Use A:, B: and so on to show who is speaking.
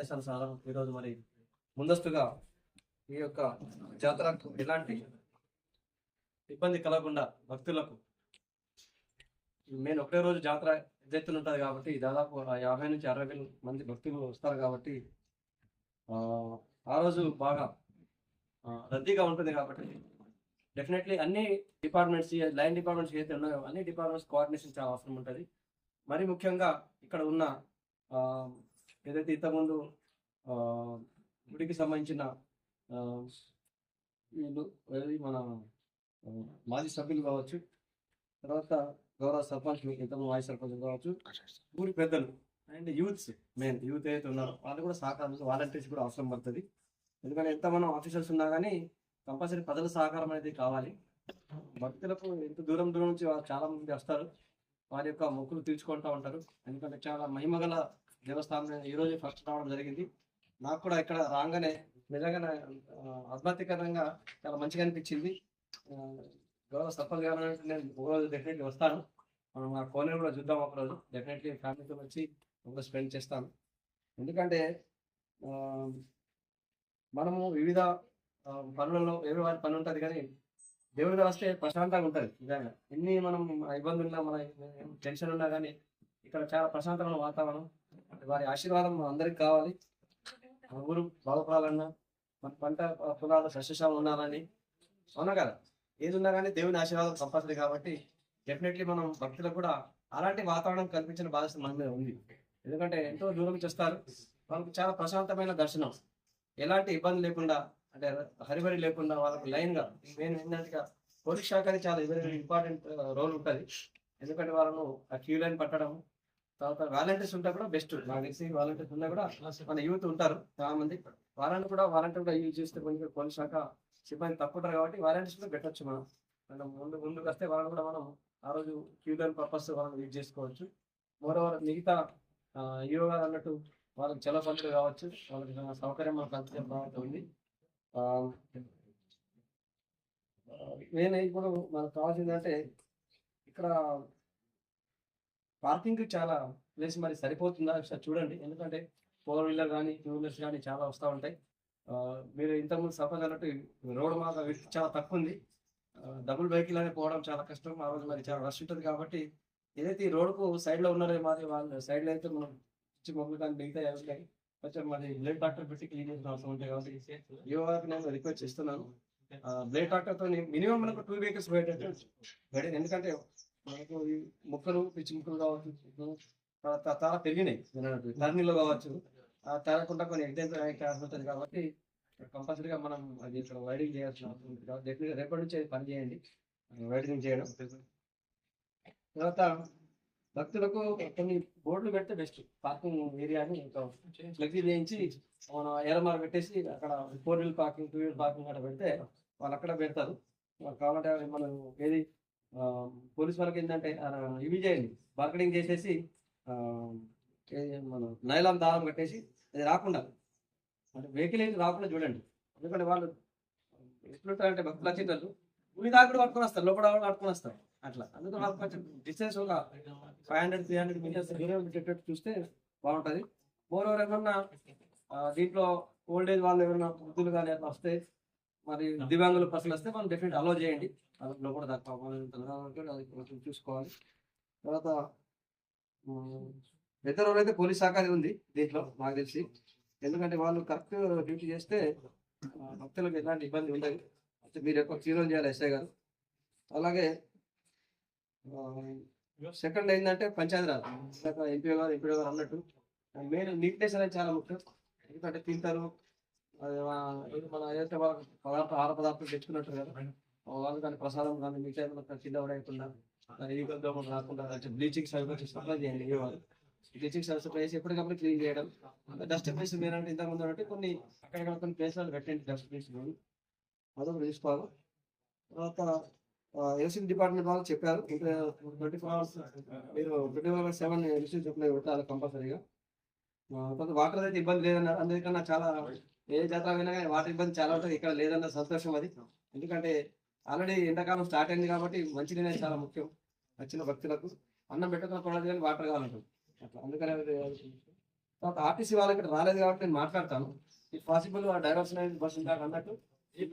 A: ఆదేశానుసారం ఈరోజు మరి ముందస్తుగా ఈ యొక్క జాతరకు ఎలాంటి ఇబ్బంది కలగకుండా భక్తులకు నేను ఒకటే రోజు జాతర ఎద్దెత్తులు ఉంటుంది కాబట్టి దాదాపు ఆ యాభై నుంచి అరవై మంది భక్తులు వస్తారు కాబట్టి ఆ, రోజు బాగా రద్దీగా ఉంటుంది కాబట్టి డెఫినెట్లీ అన్ని డిపార్ట్మెంట్స్ లైన్ డిపార్ట్మెంట్స్ ఏదైతే ఉన్నాయో అన్ని డిపార్ట్మెంట్స్ కోఆర్డినేషన్ చాలా అవసరం ఉంటుంది. మరి ముఖ్యంగా ఇక్కడ ఉన్న ఏదైతే ఇంతకుముందు గుడికి సంబంధించిన వీళ్ళు మన మాజీ సభ్యులు కావచ్చు తర్వాత గౌరవ సర్పంచ్ ఇంతకుముందు మాజీ సర్పంచ్ కావచ్చు ఊరి పెద్దలు అండ్ యూత్స్ మెయిన్ యూత్ ఏదైతే ఉన్నారో వాళ్ళు కూడా సహకారం వాలంటీర్స్ కూడా అవసరం పడుతుంది. ఎందుకంటే ఎంత మనం ఆఫీసర్స్ ఉన్నా కానీ కంపల్సరీ ప్రజల సహకారం అనేది కావాలి. భక్తులకు ఎంత దూరం దూరం నుంచి వాళ్ళు చాలా మంది వస్తారు. వారి యొక్క మొక్కులు తీర్చుకుంటూ ఉంటారు. ఎందుకంటే చాలా మహిమగల దేవస్థానం ఈ రోజు ఫస్ట్ రావడం జరిగింది. నాకు కూడా ఇక్కడ రాగానే నిజంగానే ఆధ్యాత్మికంగా చాలా మంచిగా అనిపించింది. గౌరవ సర్పంచ్ గారు నేను ఒకరోజు డెఫినెట్లీ వస్తాను. మనం ఆ కోనేరు కూడా చూద్దాం ఒకరోజు. డెఫినెట్లీ ఫ్యామిలీతో వచ్చి ఒక స్పెండ్ చేస్తాను. ఎందుకంటే మనము వివిధ పనులలో ఎవరి వారి పని ఉంటుంది కానీ దేవుడిగా వస్తే ప్రశాంతంగా ఉంటుంది నిజంగా. ఎన్ని మనం ఇబ్బందులు ఉన్నా మన టెన్షన్ ఉన్నా కానీ ఇక్కడ చాలా ప్రశాంతమైన వాతావరణం. వారి ఆశీర్వాదం అందరికి కావాలి. మన ఊరు బాగుపడాలన్నా మన పంట పొలాలు సస్యశాలం ఉండాలని అవునా కదా? ఏది ఉన్నా కానీ దేవుని ఆశీర్వాదం కంపల్సరీ కాబట్టి డెఫినెట్లీ మనం భక్తులకు కూడా అలాంటి వాతావరణం కల్పించిన బాధ్యత మన మీద ఉంది. ఎందుకంటే ఎంతో దూరం చేస్తారు వాళ్ళకి చాలా ప్రశాంతమైన దర్శనం. ఎలాంటి ఇబ్బంది లేకుండా అంటే హరిబరి లేకుండా వాళ్ళకి లైన్గా మెయిన్ ఏంటంటే పోలీస్ శాఖ అనేది చాలా వెరీ ఇంపార్టెంట్ రోల్ ఉంటుంది. ఎందుకంటే వాళ్ళను ఆ క్యూ లైన్ పట్టడం తర్వాత వాలంటీర్స్ ఉంటే కూడా బెస్ట్. నాకు తెలిసి వాలంటీర్స్ ఉన్నా కూడా మన యూత్ ఉంటారు చాలా మంది. వారాన్ని కూడా వాలంటీర్ కూడా యూజ్ చేస్తే కొంచెం పోలీస్ శాఖ సిబ్బంది తక్కువ ఉంటారు కాబట్టి వాలంటీర్స్ కూడా పెట్టొచ్చు మనం. మనం ముందు ముందుకు వస్తే వాళ్ళని కూడా మనం ఆ రోజు క్యూ పర్పస్ వాళ్ళని యూజ్ చేసుకోవచ్చు. మోరోవర్ మిగతా హీరో గారు అన్నట్టు వాళ్ళకి చాలా పనులు కావచ్చు. వాళ్ళకి సౌకర్యం మనకు అంతే బాగుంటుంది నేను ఇప్పుడు మనకు కావాల్సింది అంటే ఇక్కడ పార్కింగ్ చాలా ప్లేస్ మరి సరిపోతుందా ఒకసారి చూడండి. ఎందుకంటే ఫోర్ వీలర్ కానీ టూ వీలర్స్ కానీ చాలా వస్తూ ఉంటాయి. మీరు ఇంతకుముందు సఫర్ అన్నట్టు రోడ్ మాత్రం చాలా తక్కువ ఉంది డబుల్ వెహికల్ అనేది పోవడం చాలా కష్టం. ఆ రోజు మరి చాలా రష్ ఉంటుంది కాబట్టి ఏదైతే ఈ రోడ్కు సైడ్లో ఉన్నారో మాది వాళ్ళ సైడ్లో అయితే మనం పిచ్చి మొక్కలు కానీ మిగతా ఉంటాయి. కొంచెం మరి బ్లేడ్ డాక్టర్ పెట్టి క్లీన్ చేసిన అవసరం ఉంటాయి కాబట్టి యువ నేను రిక్వెస్ట్ చేస్తున్నాను. బ్లేడ్ డాక్టర్ మినిమం మనకు టూ వెహికల్స్ పోయేటట్టు ఎందుకంటే మనకు ఈ ముక్కలు పిచ్చి ముక్కలు కావచ్చు తర్వాత పెరిగినాయి. టర్నీలో కావచ్చు. ఆ తరగకుండా కొన్ని ఎగ్జామ్స్ ఉంటుంది కాబట్టి కంపల్సరీగా మనం అది ఇక్కడ వైడింగ్ చేయాల్సిన అవసరం ఉంది. కాబట్టి డెఫినెట్గా రేపటి నుంచి పని చేయండి. వైడింగ్ చేయడం. తర్వాత భక్తులకు కొన్ని బోర్డులు పెడితే బెస్ట్ పార్కింగ్ ఏరియాని ఫ్లెక్సీ చేయించి మనం ఎలమార్ పెట్టేసి అక్కడ four wheel parking two wheel parking అక్కడ పెడితే వాళ్ళు అక్కడ పెడతారు. కావాలంటే మనం ఏది పోలీస్ వాళ్ళకి ఏంటంటే ఆ, ఇవి చేయండి మార్కెటింగ్ చేసేసి మనం నైలాం మన దారం కట్టేసి అది రాకుండా అంటే వెహికల్ ఏది రాకుండా చూడండి. ఎందుకంటే వాళ్ళు ఎట్లుంటారంటే భక్తులు వచ్చేటప్పుడు ఉని దాకా కూడా పట్టుకొని వస్తారు లోపల కూడా పట్టుకొని వస్తారు. అట్లా. అందుకే వాళ్ళకి కొంచెం డిస్టెన్స్ ఒక five hundred three hundred metres దూరం పెట్టేటట్టు చూస్తే బాగుంటుంది. మోర్ ఓవర్ ఏమన్నా దీంట్లో ఓల్డ్ ఏజ్ వాళ్ళు ఏమైనా వృద్ధులు కానీ అట్లా వస్తే మరి దివ్యాంగుల పర్సన్ వస్తే మనం డెఫినెట్ అలో చేయండి. లోపల దాకా అది కొంచెం చూసుకోవాలి. తర్వాత ఇతర రోజు అయితే పోలీస్ శాఖ అది ఉంది దీంట్లో నాకు తెలిసి. ఎందుకంటే వాళ్ళు కరెక్ట్ డ్యూటీ చేస్తే భక్తులకు ఎలాంటి ఇబ్బంది ఉండదు. అయితే మీరు ఎక్కువ జీరో చేయాలి ఎస్ఐ గారు. అలాగే సెకండ్ ఏంటంటే పంచాయతీరాజ్. ఎంపీ గారు ఎంపీ గారు అన్నట్టు మెయిన్ నీట్నెస్ అనేది చాలా ముఖ్యం. ఎందుకంటే తింటారు మన ఏదైతే వాళ్ళకి పదార్థం ఆహార పదార్థాలు తెచ్చుకున్నట్టు కదా. వాళ్ళు కానీ ప్రసాదం కానీ మిగతా ఏమైనా కింద పడేయకుండా ఈగల దోమలు రాకుండా బ్లీచింగ్ సర్వీస్ సప్లై చేయండి వాళ్ళు. బ్లీచింగ్ సర్వీస్ సప్లై చేసి ఎప్పటికప్పుడు క్లీన్ చేయడం. డస్ట్ ప్లేస్ మీరంటే ఇంతకు ముందు అంటే కొన్ని అక్కడక్కడ కొన్ని ప్లేస్లలో పెట్టండి డస్ట్ ప్లేస్ అదొకటి తీసుకోవాలి. తర్వాత ఎలక్షన్ డిపార్ట్మెంట్ వాళ్ళు చెప్పారు. ట్వంటీ ఫోర్ అవర్స్ మీరు twenty four hours seven election supply పెట్టాలి కంపల్సరీగా. కొంత వాటర్ అయితే ఇబ్బంది లేదన్నారు. అందుకన్నా చాలా ఏ జాతర అయినా కానీ వాటర్ ఇబ్బంది చాలా ఉంటుంది. ఇక్కడ లేదన్న సంతోషం అది. ఎందుకంటే ఆల్రెడీ ఎండాకాలం స్టార్ట్ అయింది కాబట్టి మంచినీళ్ళే చాలా ముఖ్యం. వచ్చిన భక్తులకు అన్నం పెట్టుకున్న పడదు కానీ వాటర్ కావాలంటుంది అట్లా అందుకనే అది
B: తర్వాత ఆర్టీసీ వాళ్ళు ఇక్కడ రాలేదు కాబట్టి నేను మాట్లాడతాను. ఇఫ్ పాసిబుల్ ఆ డైవర్షన్ అనేది బస్ ఉందా అన్నట్టు. ఇది